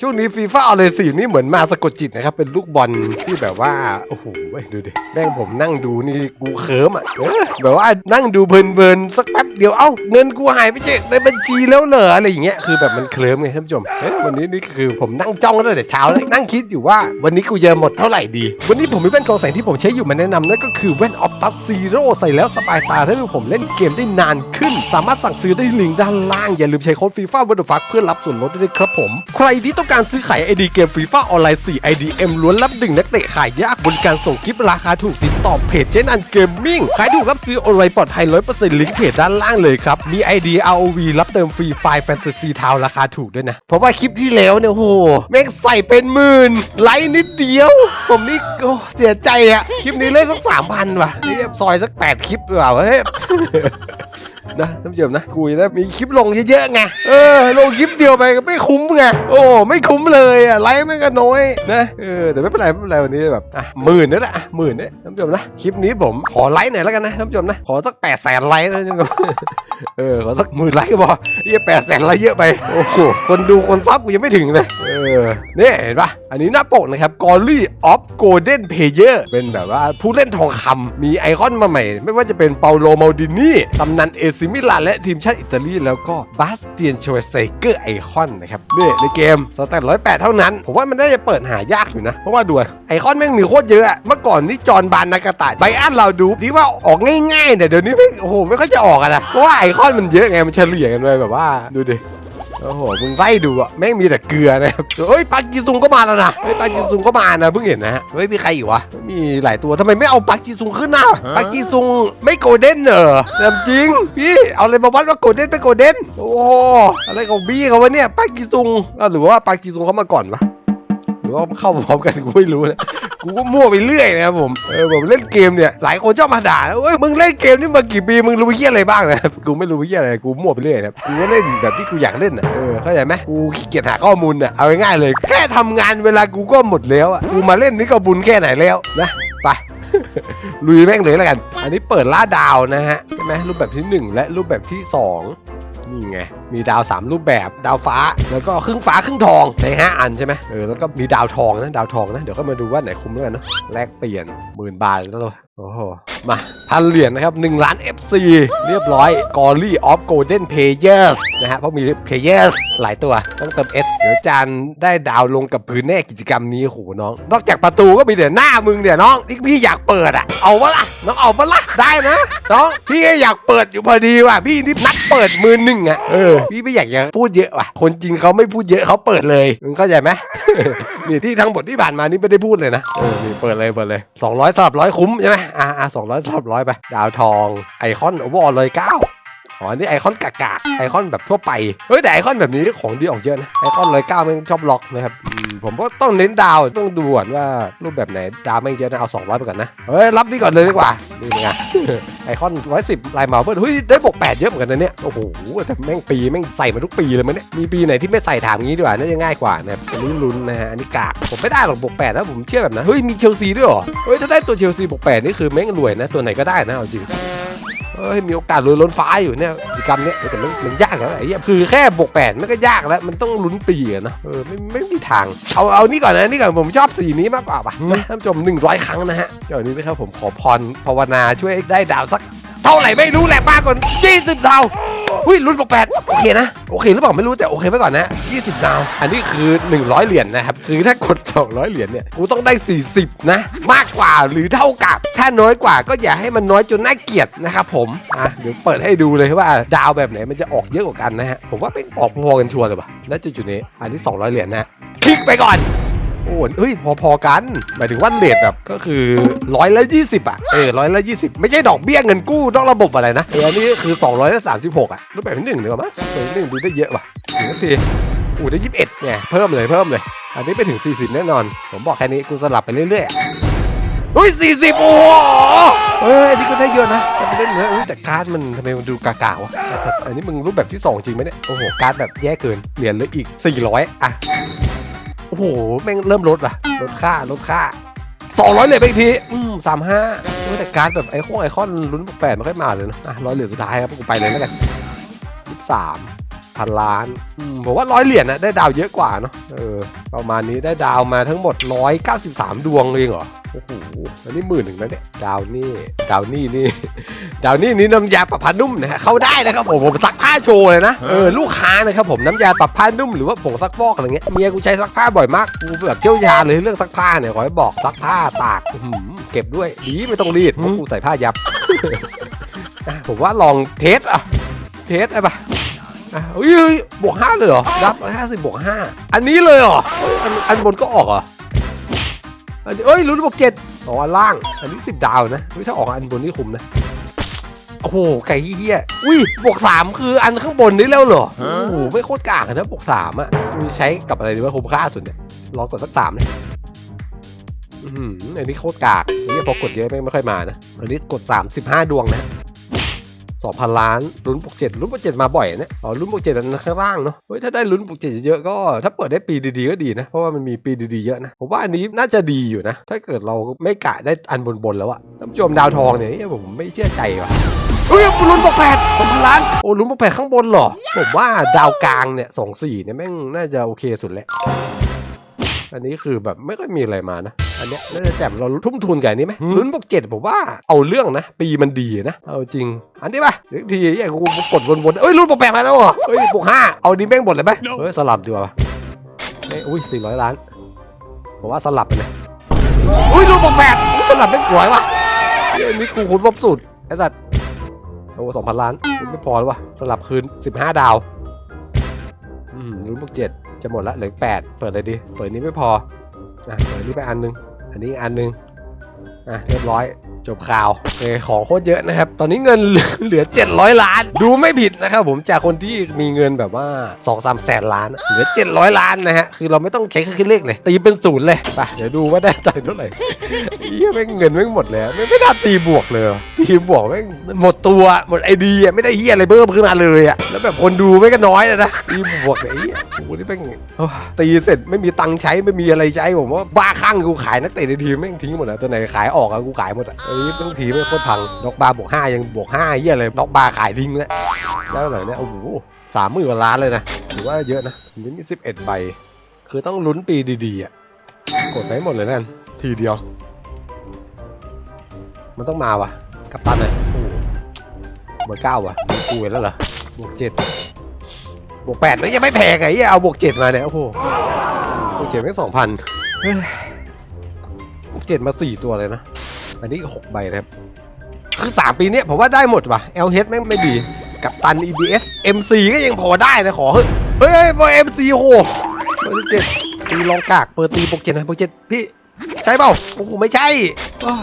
ช่วงนี้ฟีฟ่าออนไลน์สี่นี่เหมือนมาสะกดจิตนะครับ เป็นลูกบอลที่แบบว่า โอ้โหเว้ยดูดิแม่งผมนั่งดูนี่กูเคิมอะเออแบบว่านั่งดูเพลินๆสักแป๊บเดียวเอ้าเงินกูหายไปเจ็ในบัญชีแล้วเหรออะไรอย่างเงี้ยคือแบบมันเคลิ้มไงท่านผู้ชมเอ้ยวันนี้นี่คือผมนั่งจ้องตั้งแต่เช้าเลยนั่งคิดอยู่ว่าวันนี้กูจะหมดเท่าไหร่ดี วันนี้ผมมีแว่นกรองแสงที่ผมใช้อยู่มาแนะนำนั่นก็คือแว่นออฟตัสซีโร่ใส่แล้วสบายตาทำให้ผมเล่นเกมได้นานขึ้น สามารถสั่งซื้อได้ที่ลิงก์ด้านล่างอย่าลืมใช้โค้ดฟีฟ่าวันเดอร์ฟักเพื่อรับส่วนลดด้วยครับผม ใครที่ต้องการซื้อขายไอดีเกมฟีฟ่าออนไลน์ 4 IDM ล้วนรับดึงนักเตะขายยากบนการส่งคลิปราคาถูกติดต่อเพจเจนอันเกมมิ่งขายถูกรับซื้อออนไลน์ปลอดภัย 100%ลิงก์เพจด้านล่างเลยครับ มี ID ROV รับเติมฟรีไฟล์แฟนตาซีทาวราคาถูกด้วยนะ เพราะว่าคลิปที่แล้วเนี่ยโหแม่งใส่เป็นหมื่นไลค์นิดเดียว ผมนี่โอ้เสียใจอะคลิปนี้เล่นสักสามพันว่ะนี่ซอยสักแปดคลิปดีกว่าเฮ้ย นะท่านผู้ชมนะกูจะได้มีคลิปลงเยอะๆไงเออลงคลิปเดียวไปก็ไม่คุ้มไงโอ้ไม่คุ้มเลยอะไลค์แม่งก็น้อยนะเออแต่ไม่เป็นไรไม่เป็นไรวันนี้แบบอะหมื่นนี่แหละอะหมื่นเนี่ยท่านผู้ชมนะคลิปนี้ผมขอไลค์หน่อยแล้วกันนะท่านผู้ชมนะขอสักแปดแสนไลค์นะท่านผู้ชมเออขอสักหมื่นไลค์ก็พอเยี่แปดแสนไลค์เยอะไปโอ้โหคนดูคนซับกูยังไม่ถึงเลยเออเนี่ยเห็นปะอันนี้หน้าปกนะครับ g o l l y of Golden Player เป็นแบบว่าผู้เล่นทองคำมีไอคอนมาใหม่ ไม่ว่าจะเป็นเปาโลมาดินี่ตำนานเอซิมิลานและทีมชาติอิตาลีแล้วก็บาสเตียนโชเซเกอร์ไอคอนนะครับนี่ในเกมสแตทร้อยแปดเท่านั้น ผมว่ามันน่าจะเปิดหายากอยู่นะ เพราะว่าดูไอคอนแม่งมีโคตรเยอะ เมื่อก่อนนี่จอห์นบานนากาตะไบอันเราดูที่ว่าออกง่ายๆเนี่ยเดี๋ยวนี้ไม่โอ้โหไม่ค่อยจะออกอะนะเพราะว่าไอคอนมันเยอะไงมันเฉลี่ยกันไปแบบว่าดูดิ โอ้โหมึงไล่ดูอะแม่งมีแต่เกลือนะครับเฮ้ยปักจีซุงก็มาแล้วนะเฮ้ยปักจีซุงก็มานะเพิ่งเห็นนะฮะเฮ้ยมีใครอีกวะมีหลายตัวทำไมไม่เอาปักจีซุงขึ้นนะปักจีซุงไม่โกลเด้นเหรอเรื่องจริงพี่เอาอะไรมาวัดว่าโกลเด้นไม่โกลเด้นโอ้โหอะไรของบี้เขาวะเนี่ยปักจีซุงอ้าวหรือว่าปักจีซุงเขามาก่อนวะ หรือว่าเข้าพร้อมกันกูไม่รู้นะกูก็มั่วไปเรื่อยนะครับผมเออผมเล่นเกมเนี่ยหลายคนชอบมาด่าเอ้ยมึงเล่นเกมนี่มากี่ปีมึงรู้เหี้ยอะไรบ้างนะกูไม่รู้เหี้ยอะไรกูมั่วไปเรื่อยนะครับกูก็เล่นแบบที่กูอยากเล่นอะเออเข้าใจไหมกูขี้เกียจหาข้อมูลอะเอาง่ายๆเลย แค่ทำงานเวลากูก็หมดแล้วอะกูมาเล่นนี่ก็บุญแค่ไหนแล้วนะไปลุยแม่งเลยแล้วกัน อันนี้เปิดล่าดาวนะฮะใช่ไหมรูปแบบที่หนึ่งและรูปแบบที่สองนี่ไง มีดาว 3 รูปแบบดาวฟ้า แล้วก็ครึ่งฟ้าครึ่งทองใน5อันใช่ไหมเออแล้วก็มีดาวทองนะดาวทองนะเดี๋ยวก็มาดูว่าไหนคุ้มแล้วกันเนอะแลกเปลี่ยนหมื่นบาทแล้วเลยโอ้โหมาพันเหรียญนะครับ1ล้าน FC เรียบร้อย g o l l y of Golden Players นะฮะเพราะมี Players หลายตัวต้องเติม S เดี๋ยวจานได้ดาวลงกับพื้นแน่กิจกรรมนี้โอ้โหน้อง นอกจากประตูก็มีแต่หน้ามึงเนี่ยน้องที่พี่อยากเปิดอะเอาวะล่ะน้องเอาวะล่ะได้นะน้องพี่ก็อยากเปิดอยู่พอดีว่ะพี่นี่นัดเปิดมือหนึ่งอะเออพี่ไม่อยากจะพูดเยอะว่ะ คนจริงเขาไม่พูดเยอะเขาเปิดเลยมึงเข้าใจไหม นี่ที่ทั้งหมดที่ผ่านมานี่ไม่ได้พูดเลยนะเออนี่เปิดเลยเปิดเลย200สำหรับร้อยคุ้มใช่ไหมอ่าอ่าสองร้อยสำหรับร้อยไป ดาวทองไอคอนโอเวอร์เลยเก้า อ๋อนี่ไอคอนกากาไอคอนแบบทั่วไป เฮ้ยแต่ไอคอนแบบนี้ของดีออกเยอะนะ ไอคอนเลยเก้าแม่งชอบล็อกนะครับ ผมก็ต้องเน้นดาวต้องดูก่อนว่ารูปแบบไหนดาวแม่เยอะนะเอา200ไปก่อนนะ เฮ้ยรับนี่ก่อนเลยดีกว่านี่ไงไอคอนร้อยสิบลายมาเพิ่มเฮ้ยได้บวกแปดเยอะเหมือนกันนะเนี่ย โอ้โหแต่แม่งปีแม่งใส่มาทุกปีเลยมั้ยเนี่ย มีปีไหนที่ไม่ใส่ถามงี้ดีกว่าน่าจะง่ายกว่านะครับอันนี้ลุ้นนะฮะ อันนี้กาก ผมไม่ได้หรอกบวกแปดนะผมเชื่อแบบนั้น เฮ้ยมีเชลซีด้วยเหรอ เฮ้ยถ้าได้ตัวเชลซีบวกแปดนี่คือแม่งรวยนะ ตัวไหนก็ได้นะเอาจริง เฮ้ยมีโอกาสลุ้นล้นฟ้าอยู่เนี่ยกิจกรรมเนี้ยแต่มันมันยากแล้วไอ้เหี้ยคือแค่บวกแปดมันก็ยากแล้ว มันต้องลุ้นปีอะนะเออไม่ไม่มีทาง เอาเอานี่ก่อนนะนี่ก่อนผมชอบสีนี้มากกว่าป่ะนะท่านผู้ชมหนึ่งร้อยครั้งนะฮะเดี๋ยวนี้นะครับผมขอพรภาวนาช่วยให้ได้ดาวสัก เท่าไหร่ไม่รู้แหละมากกว่า20ดาวหุ้ยรุ่นบอกแปดโอเคนะ โอเคหรือเปล่าไม่รู้แต่โอเคไว้ก่อนนะ 20 ดาว อันนี้คือ 100 เหรียญนะครับ คือถ้ากด 200 เหรียญเนี่ยกูต้องได้ 40 นะ มากกว่าหรือเท่ากับ ถ้าน้อยกว่าก็อย่าให้มันน้อยจนน่าเกลียดนะครับผม อะเดี๋ยวเปิดให้ดูเลยว่าดาวแบบไหนมันจะออกเยอะกว่ากันนะฮะผมว่าเป็นออกพอกันชัวร์เลยว่ะณจุดๆนี้ อันนี้ 200 เหรียญนะคลิกไปก่อน โอ้โหเฮ้ยพอๆกัน หมายถึงว่าเลทแบบก็คือร้อยละยี่สิบอะเออร้อยละยี่สิบไม่ใช่ดอกเบี้ยเงินกู้นอกระบบอะไรนะเออนนี้คือสองร้อยละสามสิบหกอะรูปแบบที่หนึ่งเดียวมั้ยรูปแบบที่หนึ่งดูได้เยอะว่ะถึงทีอู้ได้ยี่สิบเอ็ดเนี่ยเพิ่มเลยเพิ่มเลย อันนี้ไปถึงสี่สิบแน่นอน ผมบอกแค่นี้กูสลับไปเรื่อยๆอะเฮ้ยสี่สิบโอ้โหเฮ้ยอันนี้ก็ได้เยอะนะแต่ไม่ได้เนื้ออุ้ยแต่การ์ดมันทำไมมันดูกากาวะอันนี้มึงรูปแบบที่สองจริงไหมเนี่ย โอ้โห การ์ดแบบแย่เกิน เหรียญเลยอีกสี่ร้อยอะ อ้โหแม่งเริ่มลดว่ะลดค่าลดค่าสองร้อยเหรียญไปอีกที อืมสามห้าแต่การแบบไอคอนไอคอนลุ้นแปดไม่ค่อยมาเลยนะอะร้อยเหรียญสุดท้ายครับกูไปเลยแล้วกันยี่สาม พันล้านอืมผมว่าร้อยเหรียญนะได้ดาวเยอะกว่าเนาะเออประมาณนี้ได้ดาวมาทั้งหมด 193 ดวงเลยเหรอโอ้โหอันนี้หมื่นหนึ่งนะเนี่ยดาวนี่ดาวนี่นี่ดาวนี่นี่น้ำยาปรับผ้านุ่มนะฮะเข้าได้นะครับผมผมซักผ้าโชว์เลยนะเออลูกค้านะครับผมน้ำยาปรับผ้านุ่มหรือว่าผงซักฟอกอะไรเงี้ยเมียกูใช้ซักผ้าบ่อยมากกูแบบเชี่ยวชาญเลยเรื่องซักผ้าเนี่ยขอให้บอกซักผ้าตากอื้อหือเก็บด้วยดีไม่ต้องรีดเพราะกูใส่ผ้ายับอะผมว่าลองเทสอะเทสไอ้ปะ อะเฮ้ยเฮ้ยบวกห้าเลยเหรอรับห้าสิบบวกห้าอันนี้เลยเหรอเฮ้ยอันอันบนก็ออกเหรออันนี้เอ้ยลุ้นบวกเจ็ดอ๋ออันล่าง อันนี้สิบดาวนะไม่ถ้าออกอันบนนี่คุ้มนะโอ้โหไก่เฮี้ยๆอุ้ยบวกสามคืออันข้างบนนี่แล้วเหรอโอ้โหไม่โคตรกากอะนะบวกสามอะมีใช้กับอะไรดีว่าคุ้มค่าสุดเนี่ยลองกดสักสามเลยอือหืออันนี้โคตรกากอันนี้พอกดเยอะไม่ไม่ค่อยมานะอันนี้กดสามสิบห้าดวงนะ สองพันล้านลุ้นบวกเจ็ดลุ้นบวกเจ็ดมาบ่อยเนี่ยอ๋อลุ้นบวกเจ็ดอันข้างล่างเนาะเฮ้ยถ้าได้ลุ้นบวกเจ็ดเยอะก็ถ้าเปิดได้ปีดีๆก็ดีนะ เพราะว่ามันมีปีดีๆเยอะนะ ผมว่าอันนี้น่าจะดีอยู่นะ ถ้าเกิดเราไม่กะได้อันบนๆแล้วอะท่านผู้ชมดาวทองเนี่ยผมไม่เชื่อใจว่ะเฮ้ยลุ้นบวกแปดสองพันล้านโอ้ลุ้นบวกแปดข้างบนเหรอ ผมว่าดาวกลางเนี่ยสองสี่เนี่ยแม่งน่าจะโอเคสุดแหละ อันนี้คือแบบไม่ค่อยมีอะไรมานะ อันเนี้ยน่าจะแจ่มเราทุ่มทุนกับอันนี้ไหมลุ้นบวกเจ็ดผมว่าเอาเรื่องนะ ปีมันดีนะ เอาจริง อันนี้ป่ะเดี๋ยวทีไอ้กูกดวนๆเอ้ยลุ้นบวกแปดมาแล้วเหรอเฮ้ยบวกห้าเอาดีแม่งหมดเลยไหมเฮ้ยสลับดีกว่าเอ้ยอุ้ยสี่ร้อยล้านผมว่าสลับไปเลยอุ้ยลุ้นบวกแปดอุ๊ยสลับไม่สวยว่ะเฮ้ยอันนี้กูคุ้นรบสุดไอ้สัตว์โอ้สองพันล้านไม่พอแล้ววะสลับคืนสิบห้าดาว อืมลุ้นบวกเจ็ด จะหมดละเหลือแปดเปิดเลยดิเปิดนี้ไม่พออะเปิดนี้ไปอันนึง อันนี้อันนึงอะเรียบร้อย จบข่าวโอเคของโคตรเยอะนะครับ ตอนนี้เงินเหลือ 700 ล้าน ดูไม่ผิดนะครับผมจากคนที่มีเงินแบบว่า 2 3แสนล้าน เหลือ 700 ล้านนะฮะ คือเราไม่ต้องใช้เครื่องคิดเลขเลย ตีเป็นศูนย์เลยไปเดี๋ยวดูว่าได้ตังค์เท่าไหร่เฮียแม่งเงินแม่งหมดเลยอะไม่ไม่น่าตีบวกเลยตีบวกแม่งหมดตัวหมดไอเดียไม่ได้เฮียอะไรเพิ่มขึ้นมาเลยอะแล้วแบบคนดูไม่ก็น้อยนะตีบวกไอ้เฮียโอ้โหนี่แม่งตีเสร็จไม่มีตังค์ใช้ไม่มีอะไรใช้ผมว่าบ้าคลั่งกูขายนักเตะในทีมแม่งทิ้งหมดอะตัวไหนขายออกอะกูขายหมดอะเอ้ต้องทีไม่โคตรพังดอกบาร์บวกห้ายังบวกห้าเฮียเลยดอกบาร์ขายทิ้งแล้วแล้วเท่าไหร่เนี่ยโอ้โหสามหมื่นกว่าล้านเลยนะถือว่าเยอะนะนี่มีสิบเอ็ดใบ คือต้องลุ้นปีดีๆอะกดไปให้หมดเลยนั่นทีเดียว มันต้องมาวะกับตันเลยโอ้โหเบอร์เก้าวะมีกูเห็นแล้วเหรอบวกเจ็ดบวกแปดแล้วยังไม่แพงไงเอาบวกเจ็ดมาเนี่ยโอ้โหบวกเจ็ดไม่สองพันบวกเจ็ดมาสี่ตัวเลยนะ อันนี้หกใบนะครับ คือสามปีเนี้ยผมว่าได้หมดว่ะ LH แม่งไม่ดี กับตัน EBS MC ก็ยังพอได้นะขอ เฮ้ยเฮ้ยบอ MC โอ้โหเบอร์เจ็ดตีลองกากเปิดตีบวกเจ็ดนะบวกเจ็ดพี่ใช่เปล่าโอ้โหไม่ใช่อ้าว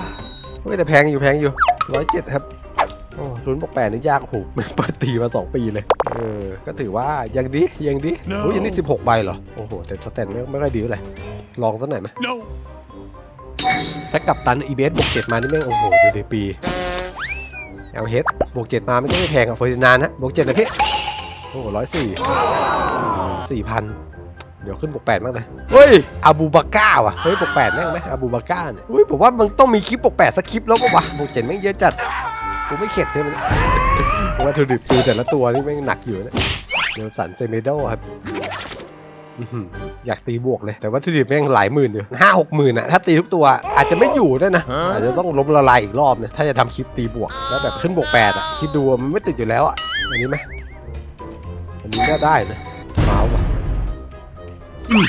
ไม่แต่แพงอยู่แพงอยู่ร้อยเจ็ดครับโอ้ลุ้นบกแปดนี่ยากโอ้โหมันเปิดตีมาสองปีเลย เออ ก็ถือว่ายังดียังดีโอ้ยยังนี่สิบหกใบเหรอ โอ้โห แต่สแตนไม่ไม่ค่อยดีเท่าไหร่ลองสักหน่อยไหม ถ้ากับตันอีเบสบวกเจ็ดมานี่แม่งโอ้โหดูดีปีเอลเฮดบวกเจ็ดมาไม่ต้องไม่แพงอะเฟอร์ดินานด์นะบวกเจ็ดนะพี่โอ้โหร้อยสี่สี่พันเดี๋ยวขึ้นบวกแปดมากเลย เฮ้ยอาบูบาก้าว่ะ เฮ้ยบวกแปดแม่งไหมอาบูบาก้าเนี่ยเฮ้ยผมว่ามันต้องมีคลิปบวกแปดสักคลิปแล้วป่ะวะบวกเจ็ดแม่งเยอะจัดกูไม่เข็ดใช่ไหมผมว่าถุดิบปืนแต่ละตัวนี่แม่งหนักอยู่นะเดี๋ยวสันเซเมโดครับ อื้อหืออยากตีบวกเลย แต่ว่าถุดิบแม่งหลายหมื่นอยู่ห้าหกหมื่นอะถ้าตีทุกตัวอาจจะไม่อยู่ด้วยนะ อาจจะต้องล้มละลายอีกรอบเนี่ยถ้าจะทำคลิปตีบวก แล้วแบบขึ้นบวกแปดอะคิดดูอะมันไม่ติดอยู่แล้วอะอันนี้ไหมอันนี้ก็ได้นะมาว่ะอืม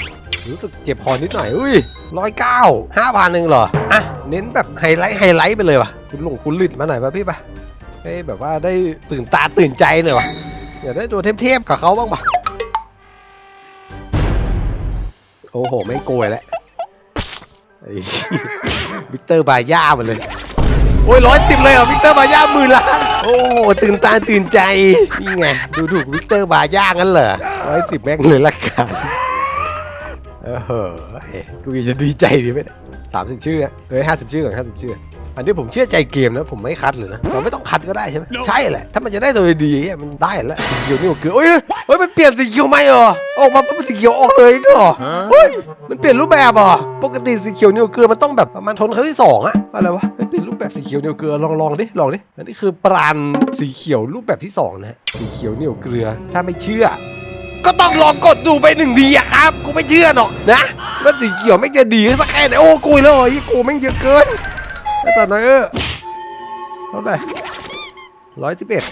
รู้สึกเจ็บคอนิดหน่อย อุ้ยร้อยเก้าห้าพันหนึ่งเหรอ อะ เน้นแบบไฮไลท์ไฮไลท์ไปเลยว่ะ คุณหลงคุณลิดมาหน่อยป่ะพี่ป่ะให้แบบว่าได้ตื่นตาตื่นใจหน่อยว่ะ อยากได้ตัวเทพๆกับเขาบ้างป่ะ โอ้โห ไม่โกยแล้ววิกเตอร์บาย่ามดเลย โอ้ยร้อยสิบเลยเหรอวิกเตอร์บาย่าหมื่นล้านโอ้โหตื่นตาตื่นใจ นี่ไง ดูถูกวิกเตอร์บาย่างั้นเหรอร้อยสิบแม่งเลยละกันเออเฮ้ยกูจะดีใจดีไหมสามสิบชื่อเฮ้ยห้าสิบชื่อก่อนห้าสิบชื่อ อันนี้ผมเชื่อใจเกมนะผมไม่คัดเลยนะเราไม่ต้องคัดก็ได้ใช่ไหมใช่แหละถ้ามันจะได้ตัวดีๆมันได้แล้วสีเขียวนี่ก็คือเอ้ยเฮ้ยมันเปลี่ยนสีเขียวไหมเหรอออกมาปุ๊บสีเขียวออกเลยก็เหรอเฮ้ยมันเปลี่ยนรูปแบบเหรอปกติสีเขียวนิวเกลือมันต้องแบบประมาณทนครั้งที่สองอะอะไรวะมันเปลี่ยนรูปแบบสีเขียวนิวเกลือลองลองดิลองดิอันนี้คือปรานสีเขียวรูปแบบที่สองนะฮะสีเขียวนิวเกลือถ้าไม่เชื่อก็ต้องลองกดดูไปหนึ่งทีอะครับ กูไม่เชื่อหรอกนะว่าสีเขียวไม่งจะดีสักแค่ไหนโอ้กุยแล้วเหรอยี่กูแม่งเยอะเกิน ไอ้สัตว์น้อยเออเท่าไหร่ร้อยสิบเอ็ด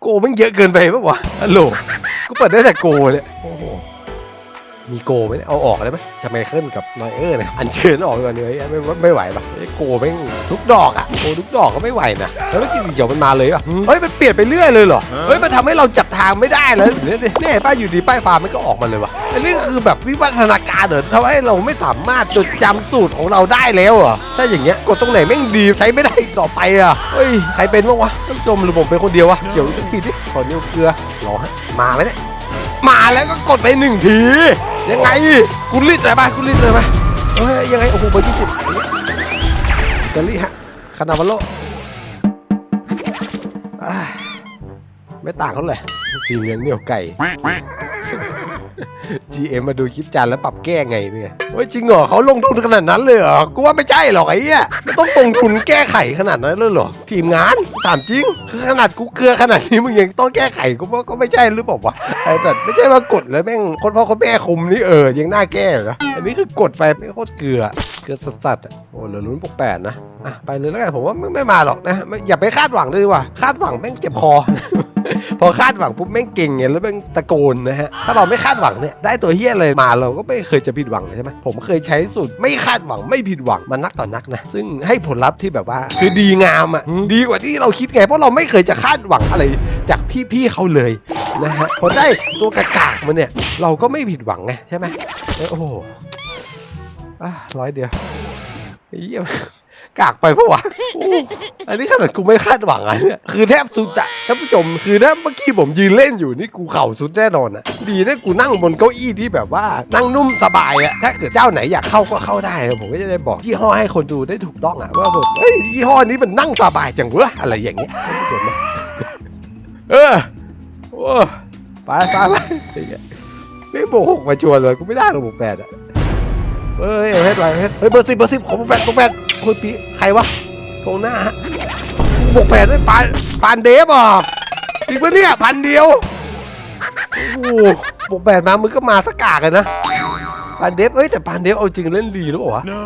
โกแม่งเยอะเกินไปปะวะฮัลโหลกูเปิดได้แต่โกเนี่ยโอ้โห มีโกไหมเนี่ยเอาออกได้ไหมชาไมเคิลกับนอยเออร์เนี่ยอันเชิญออกก่อนเลยไม่ไม่ไม่ไหวปะไอ้โกแม่งทุกดอกอะโกทุกดอกก็ไม่ไหวนะแล้วเมื่อกี้สีเขียวมันมาเลยปะเฮ้ยมันเปลี่ยนไปเรื่อยเลยเหรอเฮ้ยมันทำให้เราจับทางไม่ได้เลยเนี่ยเนี่ยเนี่ยป้าอยู่ดีป้ายฟ้ามันก็ออกมาเลยวะอันนี้คือแบบวิวัฒนาการเหรอทำให้เราไม่สามารถจดจำสูตรของเราได้แล้วเหรอถ้าอย่างเงี้ยกดตรงไหนแม่งดีใช้ไม่ได้อีกต่อไปอะเฮ้ยใครเป็นบ้างวะท่านผู้ชมหรือผมเป็นคนเดียววะเขียวสักทีดิขอนิ้วเกลือรอฮะมาไหมเนี่ย มาแล้วก็กดไปหนึ่งที ยังไงกุลิดเลยป่ะกุลิดเลยป่ะเฮ้ยยังไงโอ้โหเบอร์ยี่สิบอิตลี่ฮะคานาวาโลไม่ต่างเขาเลยสีเหลืองเหนียวไก่ GM มาดูคลิปจานแล้วปรับแก้ไงเนี่ยเฮ้ยจริงเหรอเขาลงทุนขนาดนั้นเลยเหรอกูว่าไม่ใช่หรอกไอ้เหี้ยต้องลงทุนแก้ไขขนาดนั้นเลยเหรอทีมงานถามจริง คือขนาดกูเกลือขนาดนี้มึงยังต้องแก้ไขกูว่าก็ไม่ใช่หรือเปล่าวะไอ้สัตว์ไม่ใช่ว่ากดแล้วแม่งคนพ่อคนแม่คุมนี่เออยังน่าแก้เหรออันนี้คือกดไปไม่โคตรเกลือเกลือสัสๆอะโอ้เหลือลุ้นปกแปดนะอะไปเลยแล้วกันผมว่าไม่ไม่มาหรอกนะอย่าไปคาดหวังเลยดีกว่าคาดหวังแม่งเจ็บคอ พอคาดหวังปุ๊บแม่งเก่งไงแล้วแม่งตะโกนนะฮะถ้าเราไม่คาดหวังเนี่ยได้ตัวเฮี้ยเลยมาเราก็ไม่เคยจะผิดหวังเลยใช่ไหมผมเคยใช้สูตรไม่คาดหวังไม่ผิดหวังมานักต่อนักนะซึ่งให้ผลลัพธ์ที่แบบว่า คือดีงามอะดีกว่าที่เราคิดไงเพราะเราไม่เคยจะคาดหวังอะไรจากพี่ๆเขาเลยนะฮะพอได้ตัวกากากๆมันเนี่ย เราก็ไม่ผิดหวังไงใช่ไหมโอ้โหอะร้อยเดียวเยี่ยม กากไปปะวะโอ้อันนี้ขนาดกูไม่คาดหวังอะเนี่ยคือแทบสุดอะท่านผู้ชมคือถ้าเมื่อกี้ผมยืนเล่นอยู่นี่กูเข่าสุดแน่นอนอะดีนะกูนั่งบนเก้าอี้ที่แบบว่านั่งนุ่มสบายอะถ้าเกิดเจ้าไหนอยากเข้าก็เข้าได้ผมก็จะได้บอกยี่ห้อให้คนดูได้ถูกต้องอะว่าแบบเฮ้ยยี่ห้อนี้มันนั่งสบายจังเวะอะไรอย่างเงี้ยท่านผู้ชมนะเออโอ้ไปไปไปไอ้เหี้ยไม่โบกหกมาชวนเลยกูไม่ได้หรอกบวกแปดอะ เฮ้ยเอาเพชรไปเพชรเฮ้ยเบอร์สิบเบอร์สิบของบแปดบวกแปดคนปีใครวะตรงหน้าฮะบวกแปดได้ปานปานเดฟอะจริงปะเนี่ยพันเดียวโอ้โหบวกแปดมามึงก็มาสักกากันนะปานเดฟเอ้ยแต่ปานเดฟเอาจริงเล่นดีหรือเปล่าวะ No.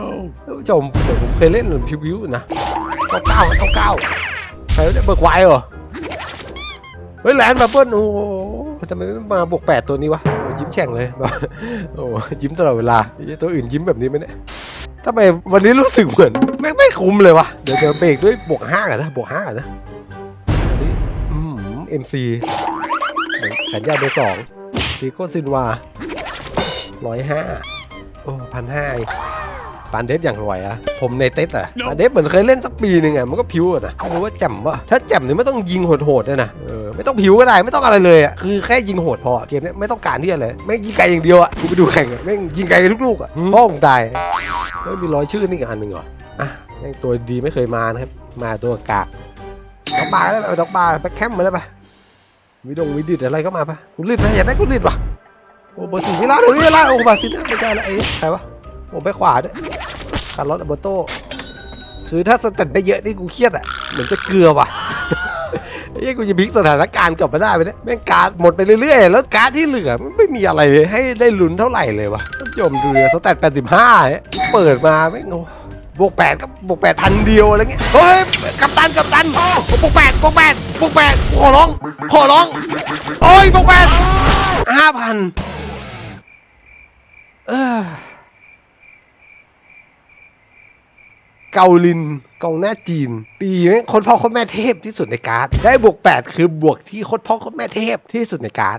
ท่าผมผมเคยเล่นหนุนพิวๆอยู่นะเก้าเก้าเก้าเก้าใครได้เบิกไวเหรอเฮ้ยแลนด์บับเบิ้ลโอ้โหทำไมไม่มาบวกแปดตัวนี้วะ แฉ่งเลยแบบโอ้ยิ้มตลอดเวลาตัวอื่นยิ้มแบบนี้ไหมเนี่ยทำไมวันนี้รู้สึกเหมือนไม่ไม่คุ้มเลยวะเดี๋ยวเดี๋ยวเบรกด้วยบวกห้ากันนะบวกห้ากันนะอันนี้อืมเอ็มซีแขนยาวเบอร์สองซีโกซินวาร้อยห้าโอ้พันห้า ปานเดฟอย่างรวยอะผมในเต็ดอะปานเดฟเหมือนเคยเล่นสักปีหนึ่งอะมันก็พิวอะนะไม่รู้ว่าแจ่มวะถ้าแจ่มเนี่ยไม่ต้องยิงโหดๆเลยนะเออไม่ต้องพิวก็ได้ไม่ต้องอะไรเลยอะคือแค่ยิงโหดพอเกมเนี้ยไม่ต้องการที่อะไรแม่งยิงไกลอย่างเดียวอะกูไปดูแข่งอะแม่งยิงไกลทุกลูกอะพ่อผมตายไม่มีรอยชื่อนี่อีกอันหนึ่งเหรออะแม่งตัวดีไม่เคยมานะครับมาตัวกากด็อกบาร์ได้ไหมเอาด็อกบาร์ไปแคมป์มาได้ปะวิดงวิดิตอะไรก็มาปะกูรีดนะอยากได้กูรีดวะโอ้เบอร์สี่ไม่ละเลยไม่ละโอ้บาซินไม่ใช่ละไอ้ใครวะ โอ้ไปขวาด้วยคาร์ลอสอัลเบโตคือถ้าสเต็ปได้เยอะนี่กูเครียดอะเหมือนจะเกลือว่ะไอ้เหี้ยกูจะพลิกสถานการณ์กลับมาได้ไปเนี่ยแม่งการ์ดหมดไปเรื่อยๆ แล้วการ์ดที่เหลือมันไม่มีอะไรให้ได้ลุ้นเท่าไหร่เลยวะท่านผู้ชมดูเลยสแตท85เนี่ยเปิดมาแม่งโอ้บวกแปดก็บวกแปดพันเดียวอะไรเงี้ยเฮ้ยกัปตันกัปตันบวกแปดบวกแปดบวกแปดขอร้องขอร้องโอ้ยบวกแปดห้าพันเออ เกองหน้าจีนปีแม่งโคนพ่อโคนแม่เทพที่สุดในการ์ด ได้บวก 8 คือบวกที่โคตรพ่อโคตรแม่เทพที่สุดในการ์ด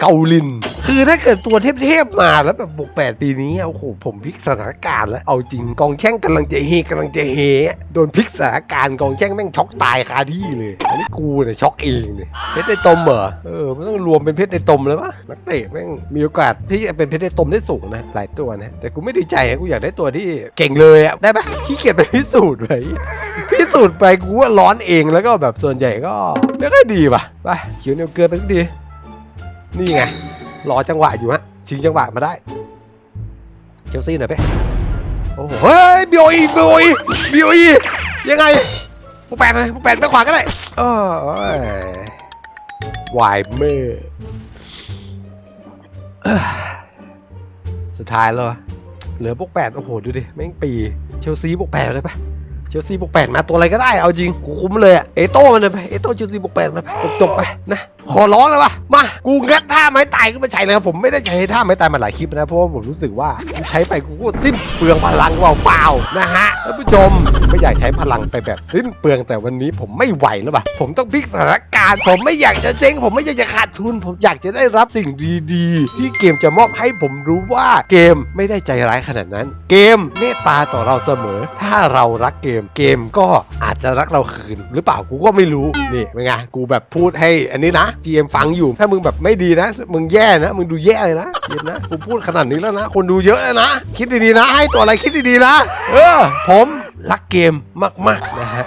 เกาลิน คือถ้าเกิดตัวเทพๆมาแล้วแบบบวกแปดปีนี้โอ้โหผมพลิกสถานการณ์แล้ว เอาจริงกองแช่งกำลังจะเฮกำลังจะเฮโดนพลิกสถานการณ์กองแช่งแม่งช็อกตายคาที่เลย อันนี้กูเนี่ยช็อกเองเนี่ยเพชรในตมเหรอเออมันต้องรวมเป็นเพชรในตมแล้วปะนักเตะแม่งมีโอกาสที่จะเป็นเพชรในตมได้สูงนะหลายตัวนะแต่กูไม่ดีใจกูอยากได้ตัวที่เก่งเลยอะได้ปะขี้เกียจไปพิสูจน์ไว้พิสูจน์ไปกูว่าร้อนเองแล้วก็แบบส่วนใหญ่ก็ไม่ค่อยดีป่ะไปเขียวเนียวเกลือไปทุกทีนี่ไงรอจังหวะอยู่ฮะชิงจังหวะมาได้เชลซีหน่อยไปโอ้โหเฮ้ยบิโออีบิโออีบิโออียังไงพวกแปดเลยพวกแปดไปขวาก็ได้เออโอ้ยวายเมอร์เอ้อสุดท้ายแล้วเหลือพวกแปดโอ้โหดูดิแม่งปีเชลซีพวกแปดเลยปะ เชลซีบวกแปดมาตัวอะไรก็ได้เอาจริงกูคุ้มเลยอะเอโต้มันเลยไปเอโต้เชลซีบวกแปดมาจบจบไปนะขอร้องเลยว่ะมากูงัดท่าไม้ตายขึ้นมาใช้เลยครับผมไม่ได้ใช้ท่าไม้ตายมาหลายคลิปนะเพราะว่าผมรู้สึกว่ากูใช้ไปกูก็สิ้นเปลืองพลังเปล่าๆนะฮะท่านผู้ชมไม่อยากใช้พลังไปแบบสิ้นเปลืองแต่วันนี้ผมไม่ไหวแล้วว่ะผมต้องพลิกสถานการณ์ผมไม่อยากจะเจ๊งผมไม่อยากจะขาดทุน ผมอยากจะได้รับสิ่งดีๆ ที่เกมจะมอบให้ผมรู้ว่าเกมไม่ได้ใจร้ายขนาดนั้น เกมเมตตาต่อเราเสมอ ถ้าเรารักเกมเกมก็อาจจะรักเราคืน หรือเปล่ากูก็ไม่รู้นี่เป็นไงกูแบบพูดให้อันนี้นะ GM ฟังอยู่ ถ้ามึงแบบไม่ดีนะ มึงแย่นะ มึงดูแย่เลยนะเย็นนะกูพูดขนาดนี้แล้วนะ คนดูเยอะแล้วนะ คิดดีๆนะ ให้ตัวอะไรคิดดีๆนะ เออ ผมรักเกมมากๆนะฮะ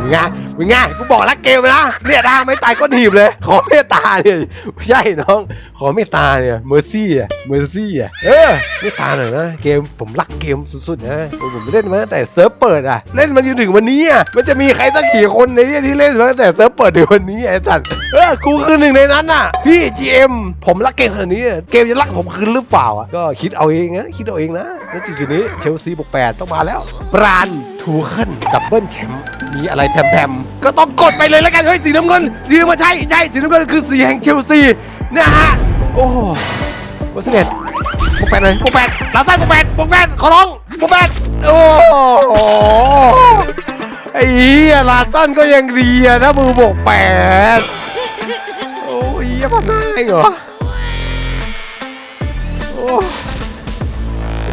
มึงไงมึงไงกูบอกรักเกมนะเนี่ยนะไม่ตายก็หนีบเลย ขอเมตตาเนี่ยไม่ใช่น้อง ขอเมตตาเนี่ยเมอร์ซี่อะเมอร์ซี่อะเออเมตตาหน่อยนะเกมผมรักเกมสุดๆนะผมเล่นมาตั้งแต่เซิร์ฟเปิดอะเล่นมาจนถึงวันนี้อะมันจะมีใครสักกี่คนในที่ที่เล่นมาตั้งแต่เซิร์ฟเปิดถึงวันนี้ไอ้สัตว์เออกูคือหนึ่งในนั้นน่ะพี่ GM ผมรักเกมขนาดนี้เกมจะรักผมคืนหรือเปล่าอะก็คิดเอาเองนะคิดเอาเองนะแล้วจุดๆนี้เชลซีบวกแปดต้องมาแล้วบรานทูเคิลดับเบิลแชมป์มีอะไรแพมๆ ก็ต้องกดไปเลยแล้วกัน เฮ้ย สีน้ำเงิน สีน้ำเงินใช่ใช่สีน้ำเงินคือสีแห่งเชลซีนะฮะ โอ้โหวันสิบเอ็ดบวกแปดเลยบวกแปดลาซ่าบวกแปดบวกแปดขอร้องบวกแปดโอ้โหไอ้เหี้ยลาซันก็ยังดีอะนะมือบกแปดโอ้ยเหี้ยพันห้าเองเหรอโอ้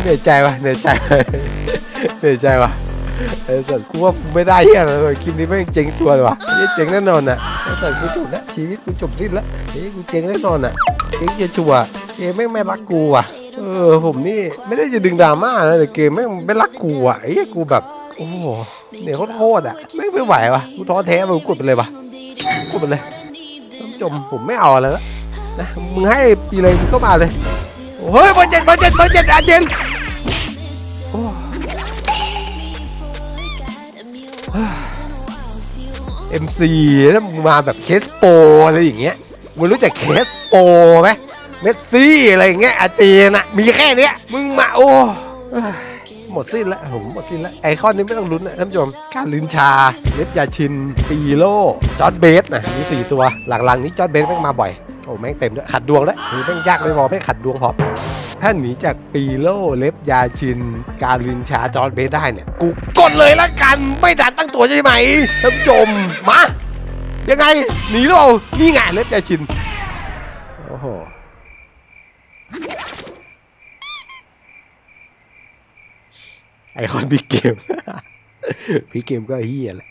เหนื่อยใจวะเหนื่อยใจเหนื่อยใจวะ ไอ้สัตว์กูว่ากูไม่ได้เหี้ยเลยคลิปนี้ไม่งเจ๋งชัวร์เลยวะนี่เจ๋งแน่นอนอะไอ้สัตว์กูจบแล้วชีวิตกูจบสิ้นแล้วชีวิตกูเจ๋งแน่นอนอะเจ๋งชัวเกมแม่งไม่รักกูอะเออผมนี่ไม่ได้จะดึงดราม่านะแต่เกมแม่งไม่รักกูอะไอ้เหี้ยกูแบบโอ้โหเนี่ยโคตรๆอะไม่งไม่ไหววะกูท้อแท้มึงกดไปเลยวะกดไปเลยนผู้ชมผมไม่เอาอะไรแล้วนะมึงให้ปีเลยมึงก็มาเลยโอ้ยบอร์เจ็ดบอร์เจ็ดบอร์เจ็ดอาเจนโอ้ เอ็มซีถ้ามึงมาแบบเคสโปอะไรอย่างเงี้ยมึงรู้จักเคสโปไหมเมสซี่อะไรอย่างเงี้ยอาเจนอะมีแค่เนี้ย มึงมาโอ้หมดสิ้นแล้วผมหมดสิ้นแล้วไอคอนนี้ไม่ต้องลุ้นนะท่านผู้ชมการลินชาเล็บยาชินปีโลจอร์ดเบสนะมีสี่ตัวหลังๆนี้จอร์ดเบสแม่งมาบ่อย โอ้แม่งเต็มด้วยขัดดวงด้วยมีแม่งยากไม่พอไม่งขัดดวงพอถ้าหนีจากปีโลเล็บยาชิน การลินชาจอร์เบได้เนี่ย กูกดเลยละกันไม่ดันตั้งตัวใช่ไหมท่านผู้ชมมา ยังไง หนีหรือเปล่านี่ไงเล็บยาชิน โอ้โหไอคอนบิ๊กเกม พี่เกมก็เฮียแหละ